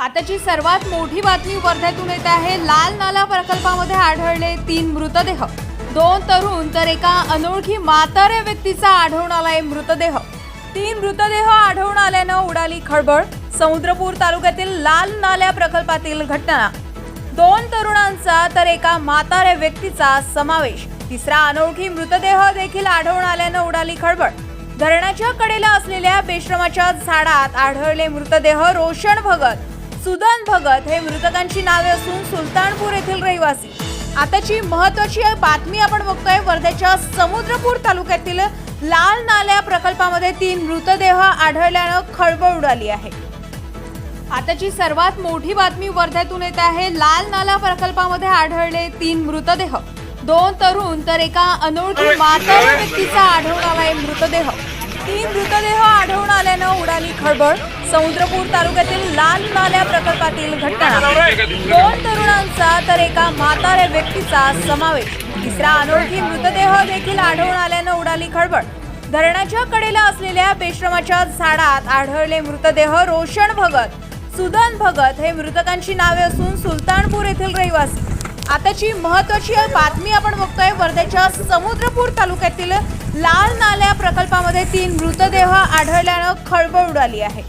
आताची सर्वात मोठी बातमी वर्ध्यातून येत आहे. लाल नाला प्रकल्पामध्ये आढळले तीन मृतदेह. दोन तरुण तर एका अनोळखी म्हाताऱ्या व्यक्तीचा आढळून आलाय मृतदेह. तीन मृतदेह आढळून आल्यानं उडाली खळबळ. समुद्रपूर तालुक्यातील लाल नाल्या प्रकल्पातील घटना. दोन तरुणांचा तर एका म्हाताऱ्या व्यक्तीचा समावेश. तिसरा अनोळखी मृतदेह देखील आढळून आल्यानं उडाली खळबळ. धरणाच्या कडेला असलेल्या बेश्रमाच्या झाडात आढळले मृतदेह रोशन भगत. सुदन भगत हे मृतकांची नावे असून सुलतानपूर येथील रहिवासी. आताची महत्वाची बातमी आपण बघतोय वर्ध्याच्या समुद्रपूर तालुक्यातील लाल नाल्या प्रकल्पामध्ये तीन मृतदेह आढळल्यानं खळबळ उडाली आहे. आताची सर्वात मोठी बातमी वर्ध्यातून येत आहे लाल नाला प्रकल्पामध्ये आढळले तीन मृतदेह. दोन तरुण तर एका अनोळखी म्हाताऱ्या व्यक्तीचा आढळून आलाय मृतदेह. तीन मृतदेह आढळून आल्यानं उडाली खळबळ. समुद्रपूर तालुक्यातील लाल नाल्या प्रकल्पातील घटना. दोन तरुणांचा तर एका म्हाताऱ्या व्यक्तीचा समावेश. तिसरा अनोळखी मृतदेह देखील आढळून आल्यानं उडाली खळबळ. धरणाच्या कडेला असलेल्या बेश्रमाच्या झाडात आढळले मृतदेह रोशन भगत सुदन भगत हे मृतकांची नावे असून सुलतानपूर येथील रहिवासी. आताची महत्वाची बातमी आपण बघतोय वर्ध्याच्या समुद्रपूर तालुक्यातील लाल नाल्या प्रकल्पामध्ये तीन मृतदेह आढळल्यानं खळबळ उडाली आहे.